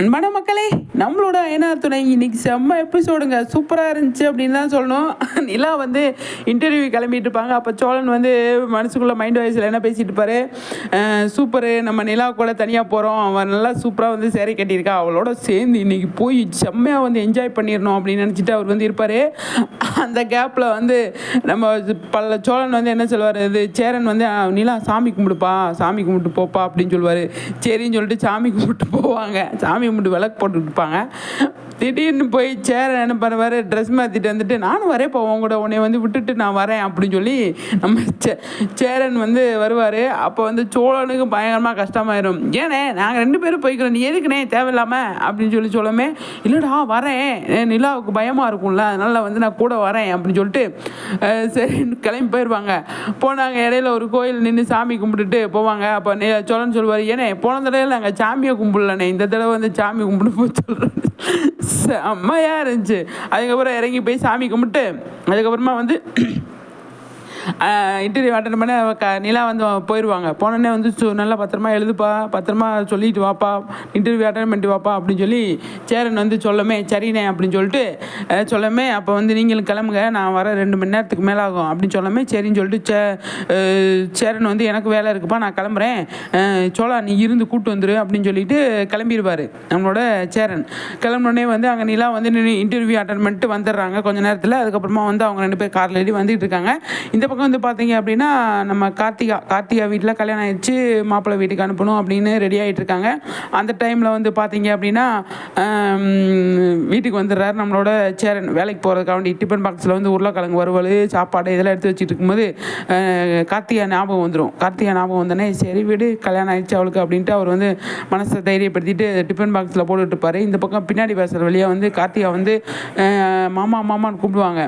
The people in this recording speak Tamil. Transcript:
அன்பான மக்களே நம்மளோட ஐநார் துணை இன்னைக்கு செம்ம எபிசோடுங்க சூப்பராக இருந்துச்சு அப்படின்னு தான் சொல்லணும். நிலா வந்து இன்டர்வியூ கிளம்பிட்டு இருப்பாங்க. அப்போ சோழன் வந்து மனசுக்குள்ளே மைண்ட் வாய்ஸில் என்ன பேசிட்டு இருப்பாரு? சூப்பரு. நம்ம நிலா கூட தனியாக போகிறோம் அவன் நல்லா சூப்பராக வந்து சேரை கட்டியிருக்கா. அவளோட சேர்ந்து இன்னைக்கு போய் செம்மையாக வந்து என்ஜாய் பண்ணிடணும் அப்படின்னு நினச்சிட்டு அவர் வந்து இருப்பார். அந்த கேப்பில் வந்து நம்ம பல்ல சோழன் வந்து என்ன சொல்லுவார் இது சேரன் வந்து நிலா சாமி கும்பிடுப்பா சாமி கும்பிட்டு போப்பா அப்படின்னு சொல்லுவார் சரின்னு சொல்லிட்டு சாமி கும்பிட்டு போவாங்க. சாமி கும்பிட்டு விளக்கு போட்டுருப்பாங்க திடீர்னு போய் சேரன் என்ன பண்ணுவார்? ட்ரெஸ் மாற்றிட்டு வந்துட்டு நானும் வரேன் போவோம் கூட உன்னை வந்து விட்டுட்டு நான் வரேன் அப்படின்னு சொல்லி நம்ம சே சேரன் வந்து வருவார். அப்போ வந்து சோழனுக்கு பயங்கரமாக கஷ்டமாயிரும். ஏனே நாங்கள் ரெண்டு பேரும் போய்க்கிறோம். நீ எதுக்குனே தேவையில்லாமல் அப்படின்னு சொல்லி சொல்லமே. இல்லைடா வரேன். நிலாவுக்கு பயமாக இருக்கும்ல. அதனால் வந்து நான் கூட வரேன் அப்படின்னு சொல்லிட்டு சரி கிளம்பி போயிடுவாங்க போனாங்க இடையில ஒரு கோயில் நின்று சாமி கும்பிட்டுட்டு போவாங்க. அப்போ நீ சோழன் சொல்லுவார் ஏனே போன தடவை நாங்கள் சாமியை கும்பிடலண்ணே. இந்த தடவை வந்து சாமி கும்பிட்டு போய் சொல்கிறேன் செம்மையாக இருந்துச்சு. அதுக்கப்புறம் இறங்கி போய் சாமி கும்பிட்டு அதுக்கப்புறமா வந்து இன்டர்வியூ அட்டன் பண்ண க நிலா வந்து போயிடுவாங்க போனோடனே வந்து சு- நல்லா பத்திரமா எழுதுப்பா பத்திரமா சொல்லிட்டு வாப்பா இன்டர்வியூ அட்டன் பண்ணிட்டு வாப்பா அப்படின்னு சொல்லி சேரன் வந்து சொல்லமே சரிண்ணே அப்படின்னு சொல்லிட்டு சொல்லமே அப்போ வந்து நீங்களும் கிளம்புங்க நான் வர ரெண்டு மணி நேரத்துக்கு மேலே ஆகும் அப்படின்னு சொல்லமே சரின்னு சொல்லிட்டு சே சேரன் வந்து எனக்கு வேலை இருக்குப்பா நான் கிளம்புறேன். சோழா நீ இருந்து கூப்பிட்டு வந்துரு அப்படின்னு சொல்லிட்டு கிளம்பிடுவார் நம்மளோட சேரன். கிளம்புனோடனே வந்து அங்கே நிலா வந்து இன்டர்வியூ அட்டன் பண்ணிட்டு வந்துடுறாங்க கொஞ்ச நேரத்தில். அதுக்கப்புறமா வந்து அவங்க ரெண்டு பேர் காரில் ஏறி வந்துட்டு இருக்காங்க. இந்த பக்கம் வந்து பார்த்தீங்க அப்படின்னா நம்ம கார்த்திகா கார்த்திகா வீட்டில் கல்யாணம் ஆயிடுச்சு மாப்பிள்ளை வீட்டுக்கு அனுப்பணும் அப்படின்னு ரெடி ஆகிட்டு இருக்காங்க. அந்த டைமில் வந்து பார்த்தீங்க அப்படின்னா வீட்டுக்கு வந்துடுறாரு நம்மளோட சேரன் வேலைக்கு போகிறதுக்காக வேண்டி டிஃபன் பாக்ஸில் வந்து உருளைக்கிழங்கு வறுவல் சாப்பாடு இதெல்லாம் எடுத்து வச்சுட்டு இருக்கும்போது கார்த்திகா ஞாபகம் வந்துடும் கார்த்திகா ஞாபகம் வந்தோடனே சரி வீடு கல்யாணம் ஆயிடுச்சு அவளுக்கு அப்படின்ட்டு அவர் வந்து மனசை தைரியப்படுத்திட்டு டிஃபன் பாக்ஸில் போட்டுட்டு இருப்பார். இந்த பக்கம் பின்னாடி பேசுகிற வழியாக வந்து கார்த்திகா வந்து மாமா மாமான்னு கூப்பிடுவாங்க.